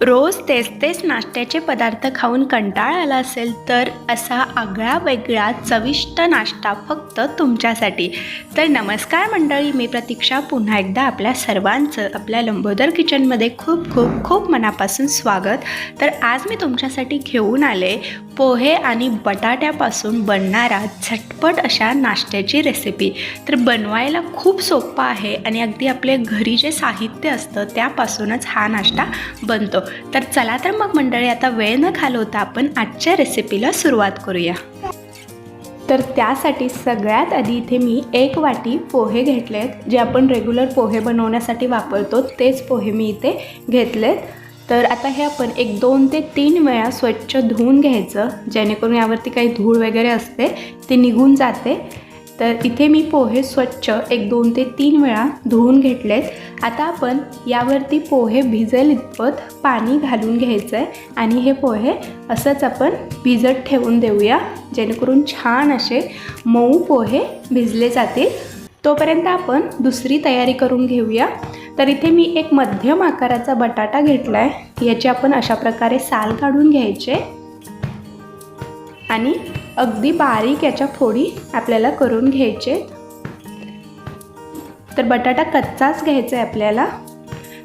रोज तेच तेच नाश्त्याचे पदार्थ खाऊन कंटाळा आला असेल तर असा आगळा वेगळा चविष्ट नाश्ता फक्त तुमच्यासाठी. तर नमस्कार मंडळी मी प्रतीक्षा. पुन्हा एकदा आपल्या सर्वांचं आपल्या लंबोदर किचनमध्ये खूप खूप खूप मनापासून स्वागत. तर आज मी तुमच्यासाठी घेऊन आले पोहे आणि बटाट्यापासून बनणारा झटपट अशा नाश्त्याची रेसिपी तर बनवायला खूप सोपं आहे आणि अगदी आपले घरी जे साहित्य असतं त्यापासूनच हा नाश्ता बनतो. तर चला तर मग मंडळी आता वेळ न घालवता आपण आजच्या रेसिपीला सुरुवात करूया. तर त्यासाठी सगळ्यात आधी इथे मी एक वाटी पोहे घेतले आहेत जे आपण रेग्युलर पोहे बनवण्यासाठी वापरतो तेच पोहे मी इथे घेतलेत. तर आता हे आपण एक दोन ते तीन वेळा स्वच्छ धुवून घ्यायचं जेणेकरून यावरती काही धूळ वगैरे असते ते निघून जाते. तर इथे मी पोहे स्वच्छ एक दोन ते तीन वेळा धुवून घेतलेत. आता आपण यावरती पोहे भिजेल इतपत पाणी घालून घ्यायचं आहे आणि हे पोहे असंच आपण भिजत ठेवून देऊया जेणेकरून छान असे मऊ पोहे भिजले जातील. तोपर्यंत आपण दुसरी तयारी करून घेऊया. तर इथे मी एक मध्यम आकाराचा बटाटा घेतला आहे याची आपण अशा प्रकारे साल काढून घ्यायचे. आणि अगदी बारीक याच्या फोडी आपल्याला करून घ्यायचे. तर बटाटा कच्चाच घ्यायचा आहे आपल्याला.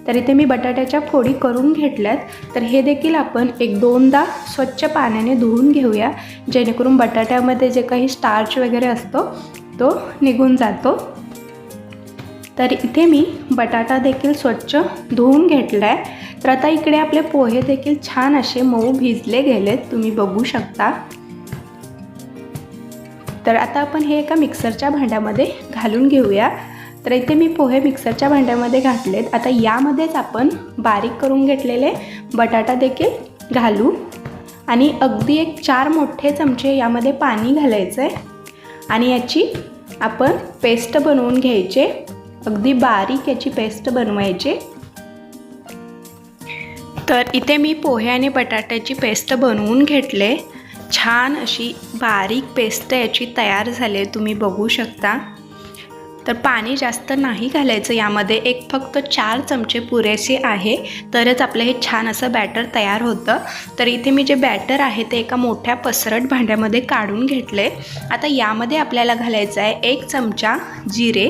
तर इथे मी बटाट्याच्या फोडी करून घेतल्यात. तर हे देखील आपण एक दोनदा स्वच्छ पाण्याने धुवून घेऊया. जेणेकरून बटाट्यामध्ये जे काही स्टार्च वगैरे असतो तो निघून जातो. तर इथे मी बटाटा देखील स्वच्छ धुवून घेतला आहे तर आता इकडे आपले पोहे देखील छान असे मऊ भिजले गेलेत. तुम्ही बघू शकता. तर आता आपण हे एका मिक्सरच्या भांड्यामध्ये घालून घेऊया. तर इथे मी पोहे मिक्सरच्या भांड्यामध्ये घातलेत. आता यामध्येच आपण बारीक करून घेतलेले बटाटा देखील घालू. आणि अगदी एक चार मोठे चमचे यामध्ये पाणी घालायचं आहे आणि याची आपण पेस्ट बनवून घ्यायचे. अगदी बारीक याची पेस्ट बनवायची. तर इथे मी पोहे आणि बटाट्याची पेस्ट बनवून घेतले. छान अशी बारीक पेस्ट याची तयार झाली आहे तुम्ही बघू शकता. तर पाणी जास्त नाही घालायचं यामध्ये. एक फक्त चार चमचे पुरेसे आहे. तरच आपलं हे छान असं बॅटर तयार होतं. तर इथे मी जे बॅटर आहे ते एका मोठ्या पसरट भांड्यामध्ये काढून घेतले आता यामध्ये आपल्याला घालायचं आहे एक चमचा जिरे.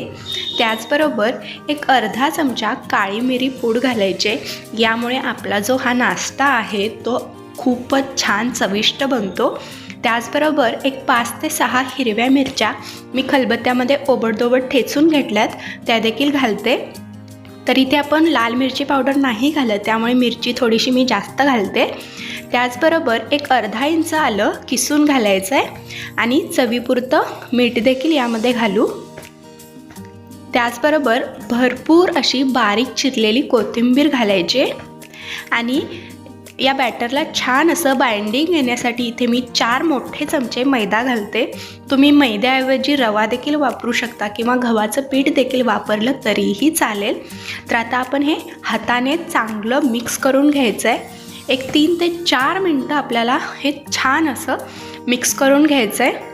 त्याचबरोबर एक अर्धा चमचा काळी मिरी पूड घालायचे. यामुळे आपला जो हा नाश्ता आहे तो खूपच छान चविष्ट बनतो. त्याचबरोबर एक पाच ते सहा हिरव्या मिरच्या मी खलबत्त्यामध्ये ओबडदोबड ठेचून घेतल्यात त्या देखील घालते. तर इथे आपण लाल मिरची पावडर नाही घालत त्यामुळे मिरची थोडीशी मी जास्त घालते. त्याचबरोबर एक अर्धा इंच आलं किसून घालायचं आहे आणि चवीपुरतं मीठ देखील यामध्ये घालू. त्याचबरोबर भरपूर अशी बारीक चिरलेली कोथिंबीर घालायची आणि या बॅटरला छान असं बाइंडिंग येण्यासाठी इथे मी चार मोठे चमचे मैदा घालते. तुम्ही मैद्याऐवजी रवा देखील वापरू शकता किंवा गव्हाचं पीठ देखील वापरलं तरीही चालेल. तर आता आपण हे हाताने चांगलं मिक्स करून घ्यायचं आहे एक तीन ते चार मिनटं आपल्याला हे छान असं मिक्स करून घ्यायचं आहे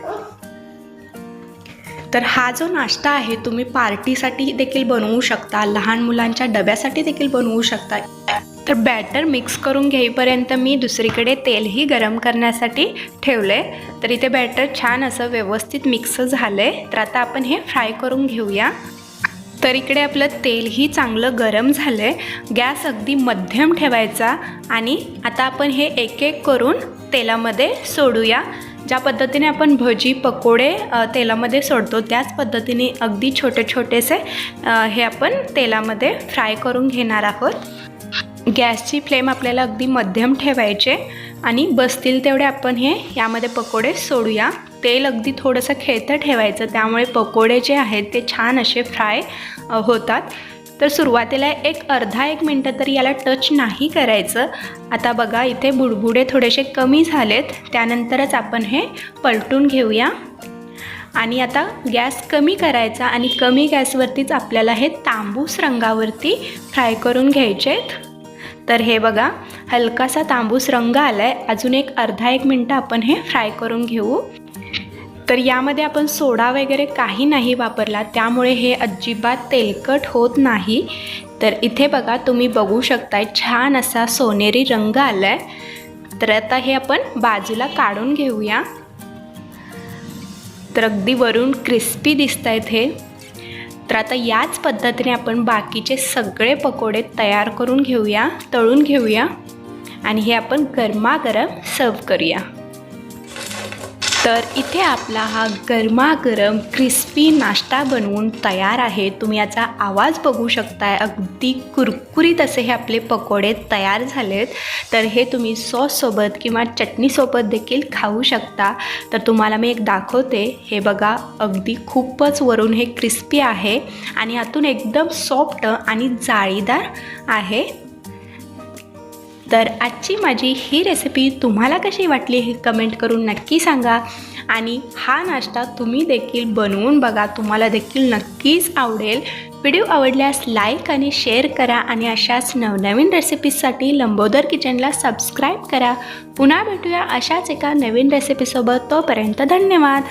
तर हा जो नाश्ता आहे तुम्ही पार्टीसाठी देखील बनवू शकता लहान मुलांच्या डब्यासाठी देखील बनवू शकता. तर बॅटर मिक्स करून घेईपर्यंत मी दुसरीकडे तेलही गरम करण्यासाठी ठेवलं. आहे तर इथे बॅटर छान असं व्यवस्थित मिक्स झालं. आहे तर आता आपण हे फ्राय करून घेऊया. तर इकडे आपलं तेलही चांगलं गरम झालं. आहे गॅस अगदी मध्यम ठेवायचा आणि आता आपण हे एक एक करून तेलामध्ये सोडूया. ज्या पद्धतीने आपण भजी पकोडे तेलामध्ये सोडतो त्याच पद्धतीने अगदी छोटे छोटेसे हे आपण तेलामध्ये फ्राय करून घेणार आहोत. गॅसची फ्लेम आपल्याला अगदी मध्यम ठेवायचे आणि बसतील तेवढे आपण हे यामध्ये पकोडे सोडूया. तेल अगदी थोडंसं खेळतं ठेवायचं त्यामुळे पकोडे जे आहेत ते छान असे फ्राय होतात. तर सुरुवातीला एक अर्धा एक मिनटं तरी याला टच नाही करायचं. आता बघा इथे बुडबुडे थोडेसे कमी झालेत. त्यानंतरच आपण हे पलटून घेऊया. आणि आता गॅस कमी करायचा आणि कमी गॅसवरतीच आपल्याला हे तांबूस रंगावरती फ्राय करून घ्यायचे आहेत तर हे बघा हलकासा तांबूस रंग आला आहे अजून एक अर्धा एक मिनटं आपण हे फ्राय करून घेऊ. तर यामध्ये आपण सोडा वगैरे काही नाही वापरला त्यामुळे हे अजिबात तेलकट होत नाही. तर इथे बघा तुम्ही बघू शकताय छान असा सोनेरी रंग आला आहे तर आता हे आपण बाजूला काढून घेऊया. तर अगदी वरून क्रिस्पी दिसत आहेत हे. तर आता याच पद्धतीने आपण बाकीचे सगळे पकोडे तयार करून घेऊया तळून घेऊया. आणि हे आपण गरमागरम सर्व करूया. तर इथे आपला हा गरमागरम क्रिस्पी नाश्ता बनवून तयार आहे. तुम्ही याचा आवाज बघू शकताय. अगदी कुरकुरीत असे हे आपले पकोडे तयार झालेत. तर हे तुम्ही सॉससोबत किंवा चटणीसोबत देखील खाऊ शकता. तर तुम्हाला मी एक दाखवते. हे बघा अगदी खूपच वरून हे क्रिस्पी आहे. आणि आतून एकदम सॉफ्ट आणि जाळीदार आहे. तर आजची माझी ही रेसिपी तुम्हाला कशी वाटली हे कमेंट करून नक्की सांगा. आणि हा नाश्ता तुम्ही देखील बनवून बघा. तुम्हाला देखील नक्कीच आवडेल. व्हिडिओ आवडल्यास लाईक आणि शेअर करा आणि अशाच नवनवीन रेसिपीजसाठी लंबोदर किचनला सबस्क्राईब करा. पुन्हा भेटूया अशाच एका नवीन रेसिपीसोबत तोपर्यंत धन्यवाद.